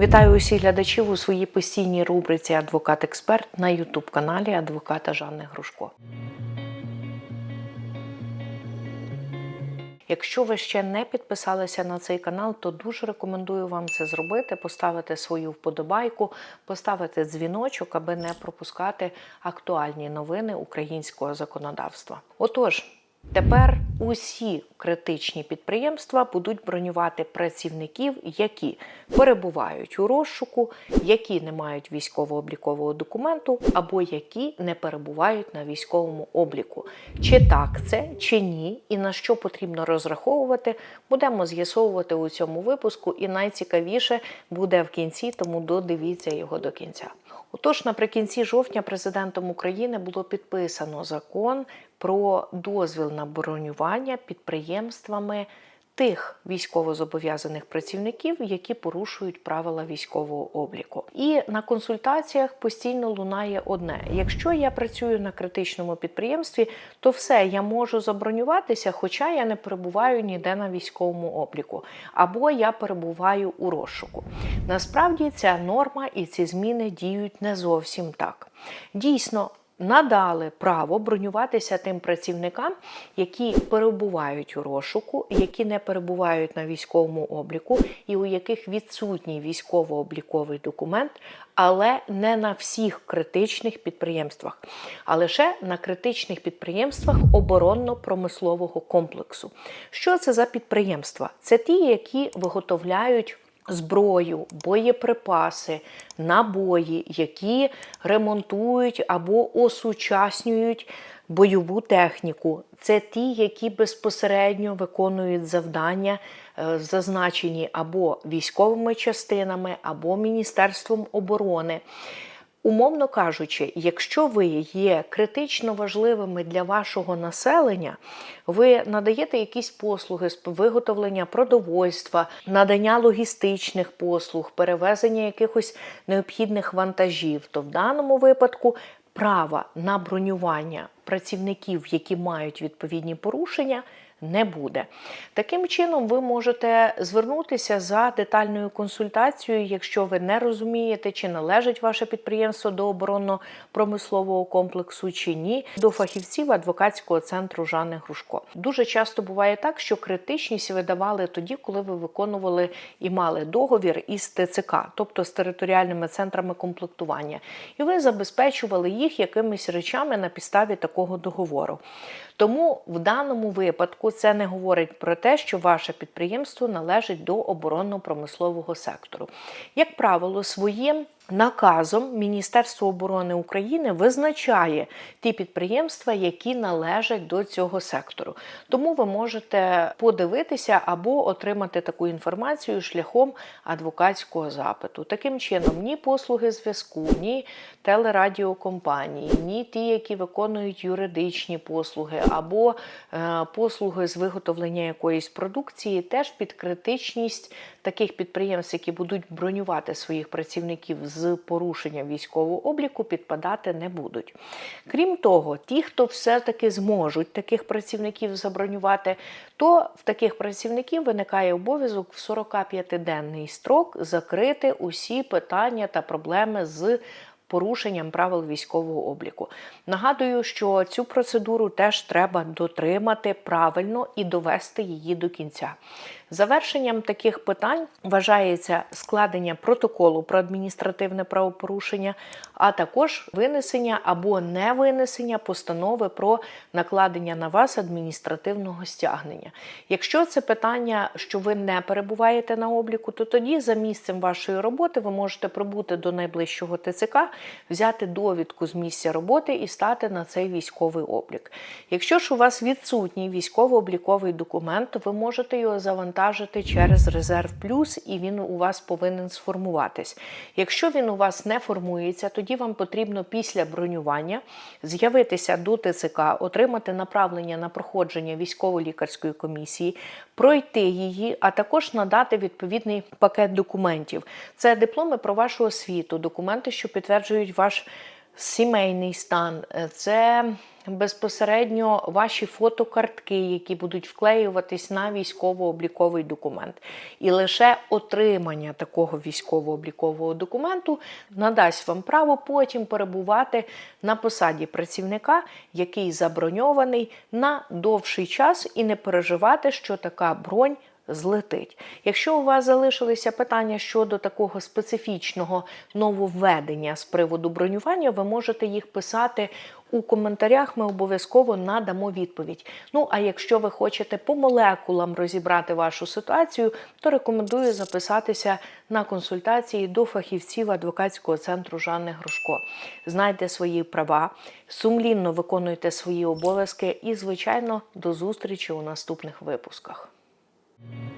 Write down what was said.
Вітаю усіх глядачів у своїй постійній рубриці Адвокат-експерт на Ютуб каналі адвоката Жанни Грушко. Якщо ви ще не підписалися на цей канал, то дуже рекомендую вам це зробити, поставити свою вподобайку, поставити дзвіночок, аби не пропускати актуальні новини українського законодавства. Отож. Тепер усі критичні підприємства будуть бронювати працівників, які перебувають у розшуку, які не мають військово-облікового документу, або які не перебувають на військовому обліку. Чи так це, чи ні, і на що потрібно розраховувати, будемо з'ясовувати у цьому випуску. І найцікавіше буде в кінці, тому додивіться його до кінця. Отож, наприкінці жовтня президентом України було підписано закон про дозвіл на бронювання підприємствами тих військовозобов'язаних працівників, які порушують правила військового обліку. І на консультаціях постійно лунає одне: якщо я працюю на критичному підприємстві, то все я можу забронюватися, хоча я не перебуваю ніде на військовому обліку, або я перебуваю у розшуку. Насправді ця норма і ці зміни діють не зовсім так. Дійсно, надали право бронюватися тим працівникам, які перебувають у розшуку, які не перебувають на військовому обліку, і у яких відсутній військово-обліковий документ, але не на всіх критичних підприємствах, а лише на критичних підприємствах оборонно-промислового комплексу. Що це за підприємства? Це ті, які виготовляють зброю, боєприпаси, набої, які ремонтують або осучаснюють бойову техніку. Це ті, які безпосередньо виконують завдання, е, зазначені або військовими частинами, або Міністерством оборони. Умовно кажучи, якщо ви є критично важливими для вашого населення, ви надаєте якісь послуги з виготовлення продовольства, надання логістичних послуг, перевезення якихось необхідних вантажів, то в даному випадку права на бронювання працівників, які мають відповідні порушення, не буде. Таким чином, ви можете звернутися за детальною консультацією, якщо ви не розумієте, чи належить ваше підприємство до оборонно-промислового комплексу чи ні, до фахівців адвокатського центру Жанни Грушко. Дуже часто буває так, що критичність видавали тоді, коли ви виконували і мали договір із ТЦК, тобто з територіальними центрами комплектування, і ви забезпечували їх якимись речами на підставі такого договору. Тому в даному випадку це не говорить про те, що ваше підприємство належить до оборонно-промислового сектору. Як правило, своїм Наказом Міністерство оборони України визначає ті підприємства, які належать до цього сектору. Тому ви можете подивитися або отримати таку інформацію шляхом адвокатського запиту. Таким чином, ні послуги зв'язку, ні телерадіокомпанії, ні ті, які виконують юридичні послуги, або е, послуги з виготовлення якоїсь продукції, теж під критичність таких підприємств, які будуть бронювати своїх працівників з порушенням військового обліку, підпадати не будуть. Крім того, ті, хто все-таки зможуть таких працівників забронювати, то в таких працівників виникає обов'язок в 45-денний строк закрити усі питання та проблеми з порушенням правил військового обліку. Нагадую, що цю процедуру теж треба дотримати правильно і довести її до кінця. Завершенням таких питань вважається складення протоколу про адміністративне правопорушення, а також винесення або не винесення постанови про накладення на вас адміністративного стягнення. Якщо це питання, що ви не перебуваєте на обліку, то тоді за місцем вашої роботи ви можете прибути до найближчого ТЦК, взяти довідку з місця роботи і стати на цей військовий облік. Якщо ж у вас відсутній військово-обліковий документ, то ви можете його завантажити завантажити через резерв плюс, і він у вас повинен сформуватись. Якщо він у вас не формується, тоді вам потрібно після бронювання з'явитися до ТЦК, отримати направлення на проходження військово-лікарської комісії, пройти її, а також надати відповідний пакет документів. Це дипломи про вашу освіту, документи, що підтверджують ваш сімейний стан, е, це безпосередньо ваші фотокартки, які будуть вклеюватись на військово-обліковий документ. І лише отримання такого військово-облікового документу надасть вам право потім перебувати на посаді працівника, який заброньований на довший час, і не переживати, що така бронь злетить. Якщо у вас залишилися питання щодо такого специфічного нововведення з приводу бронювання, ви можете їх писати у коментарях. Ми обов'язково надамо відповідь. Ну а якщо ви хочете по молекулам розібрати вашу ситуацію, то рекомендую записатися на консультації до фахівців адвокатського центру Жанни Грушко. Знайте свої права, сумлінно виконуйте свої обов'язки і, звичайно, до зустрічі у наступних випусках. Thank you.